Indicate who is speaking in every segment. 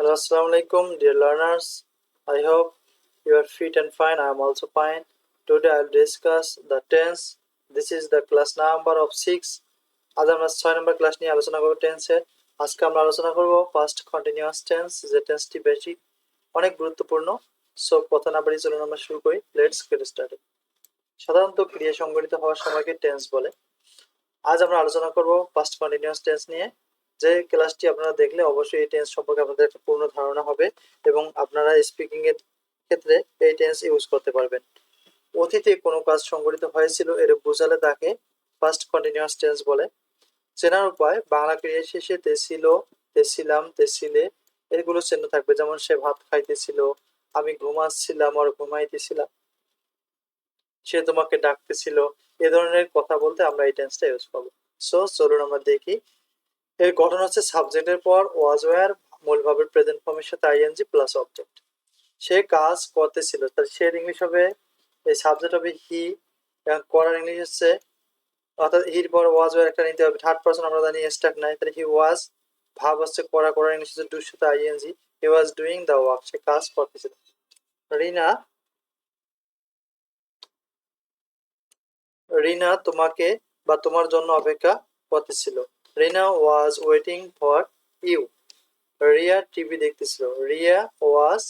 Speaker 1: Hello, Assalamu alaikum, dear learners. I hope you are fit and fine. I am also fine. Today I will discuss the tense. This is the class number of six. আজ আমরা ছয় নম্বর class নিয়ে আলোচনা করব টেন্সের আজকে আমরা আলোচনা করব ফার্স্ট কন্টিনিউয়াস টেন্স যে টেন্সটি বেশি অনেক গুরুত্বপূর্ণ সো কথা না বাড়ি চলুন আমরা শুরু করি লেটস গেট স্টার্টেড সাধারণত ক্রিয়া সংগঠিত হওয়ার সময়কে টেন্স বলে আজ আমরা আলোচনা করব ফার্স্ট কন্টিনিউয়াস টেন্স নিয়ে যে ক্লাসটি আপনারা দেখলে অবশ্যই এই টেন্স সম্পর্কে আপনাদের একটা পূর্ণ ধারণা হবে এবং আপনারা স্পিকিং এর ক্ষেত্রে এই টেন্স ইউজ করতে পারবেন। অতীতে কোনো কাজ সংগঠিত হয়েছিল এর বোঝালে তাকে ফার্স্ট কন্টিনিউয়াস টেন্স বলে। চেনার উপায়, বাংলা ক্রিয়া শেষে তেছিল তেছিলাম তেছিলে এগুলো চিহ্ন থাকবে। যেমন, সে ভাত খাইতেছিল, আমি ঘুমাচ্ছিলাম আর ঘুমাইতেছিলাম। সে তোমাকে ডাকতেছিল। এ ধরনের কথা বলতে আমরা এই টেন্সটা ইউজ করব। সো চলুন আমরা দেখি এর গঠন হচ্ছে সাবজেক্টের পর ওয়াজ ওয়ার মূল ভাবের প্রেজেন্ট ফর্মের সাথে আইএনজি প্লাস অবজেক্ট সে কাজ করতেছিল তার সে ইংলিশ হবে, এই সাবজেক্ট হবে হি এবং করার ইংলিশ হচ্ছে, অর্থাৎ হির পর ওয়াজ ওয়ার একটা নিতে হবে। থার্ড পার্সন আমরা জানি স্টাক নাই, তাহলে হি ওয়াজ ভাব হচ্ছে করা, করার ইংলিশ হচ্ছে ডুর সাথে ING he was doing the work সে কাজ করতেছিল। রিনা রিনা তোমাকে বা তোমার জন্য অপেক্ষা করতেছিল। Rina was waiting for you Riya TV দেখতেছিল। Riya was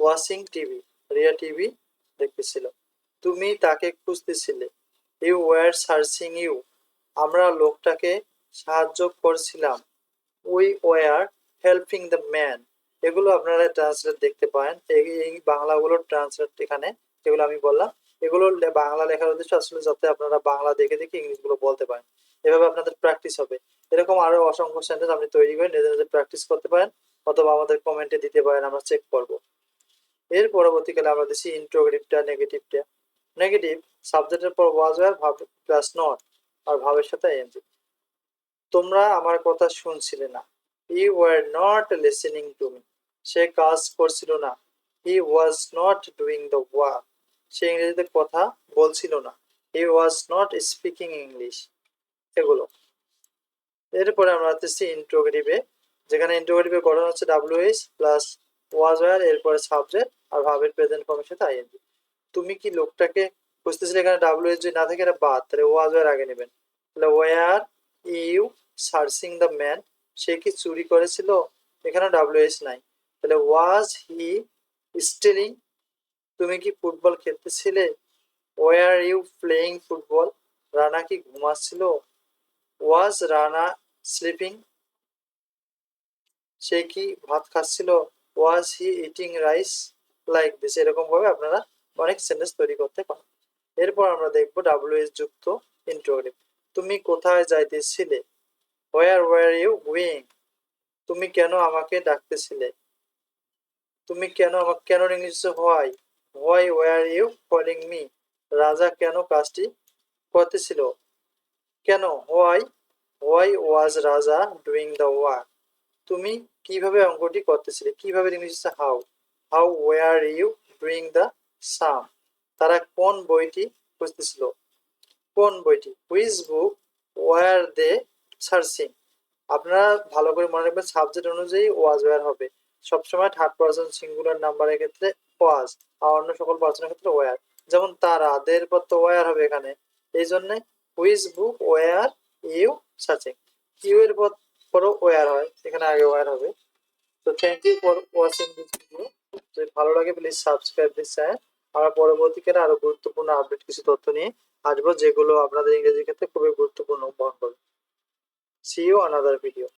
Speaker 1: watching TV Riya TV দেখতেছিল। তুমি তাকে খুঁজতেছিলে। ইউ ওয়ার সার্চিং ইউ আমরা লোকটাকে সাহায্য করছিলাম। We were helping the man এগুলো আপনারা ট্রান্সলেট দেখতে পারেন। এই বাংলাগুলোর ট্রান্সলেট এখানে যেগুলো আমি বললাম। এগুলো বাংলা লেখার উদ্দেশ্য আসলে যাতে আপনারা বাংলা দেখে দেখে ইংলিশগুলো বলতে পারেন। এভাবে আপনাদের প্র্যাকটিস হবে। এরকম আরও অসংখ্য সেন্টেন্স আপনি তৈরি করে নিজে নিজে প্র্যাকটিস করতে পারেন অথবা আমাদের কমেন্টে দিতে পারেন, আমরা চেক করব। এর পরবর্তীকালে আমরা দিচ্ছি ইন্ট্রোগেটিভটা নেগেটিভটা নেগেটিভ সাবজেক্টের পর ওয়াজ ওয়ার ভাব প্লাস নট আর ভাবের সাথে এনজি তোমরা আমার কথা শুনছিলে না। He were not listening to me সে কাজ করছিল না। He was not doing the work সে ইংরেজিতে কথা বলছিল না। He was not speaking English এগুলো। এরপরে আমরা আসতেছি ইন্ট্রোগেটিভে যেখানে ইন্ট্রোগেটিভের গঠন হচ্ছে W H plus was were এরপরে সাবজেক্ট আর ভাবের প্রেজেন্ট ফর্মের সাথে আইএনজি তুমি কি লোকটাকে বুঝতেছিলে এখানে ডাব্লিউ এইচ যদি না থাকে, এটা বাদ। তাহলে ওয়াজ ওয়ার আগে নেবেন। তাহলে were you searching the man সে কি চুরি করেছিল? এখানে ডাব্লিউ এইচ নাই। তাহলে ওয়াজ হি স্টিলিং তুমি কি football খেলতেছিলে? Were you playing football Rana কি ঘুমাচ্ছিল? ওয়াজ রানা স্লিপিং সে কি ভাত খাচ্ছিল? Was he eating rice like this এরকম ভাবে আপনারা অনেক সেন্টেন্স তৈরি করতে পারেন। এরপর আমরা দেখব ডাব্লিউ এস যুক্ত ইন্ট্রোগেটিভ তুমি কোথায় যাইতেছিলে? ওয়ার ওয়ার ইউ গোয়িং তুমি কেন আমাকে ডাকতেছিলে? তুমি কেন, আমাকে কেন ইংলিশে why why were you calling me Raja কেন কাজটি করতেছিল? কেন? হোয়াই হোয়াই ওয়াজ রাজা ডুইং দ্য ওয়ার্ক তুমি কীভাবে অঙ্কটি করতেছিলে? কীভাবে English how how were you doing the same তারা কোন বইটি খুঁজতেছিল? কোন বইটি? Which book were they searching আপনারা ভালো করে মনে রাখবেন সাবজেক্ট অনুযায়ী ওয়াজ ওয়ার হবে। সবসময় থার্ড পার্সন সিঙ্গুলার নাম্বারের ক্ষেত্রে ওয়াজ আর অন্য সকল পার্সনের ক্ষেত্রে ওয়ার যেমন তারা, দের পর তো ওয়ার হবে এখানে। এই জন্য which book were you searching you এর পর, পরও ওয়ার হয়, এখানে আগে ওয়ার হবে। তো thank you for watching this video যদি ভালো লাগে প্লিজ সাবস্ক্রাইব দিস চ্যানেল আমরা পরবর্তীকালে আরও গুরুত্বপূর্ণ আপডেট কিছু তথ্য নিয়ে আসব, যেগুলো আপনাদের ইংরেজির ক্ষেত্রে খুবই গুরুত্বপূর্ণ বহন করবে সি ইউ আনাদার ভিডিও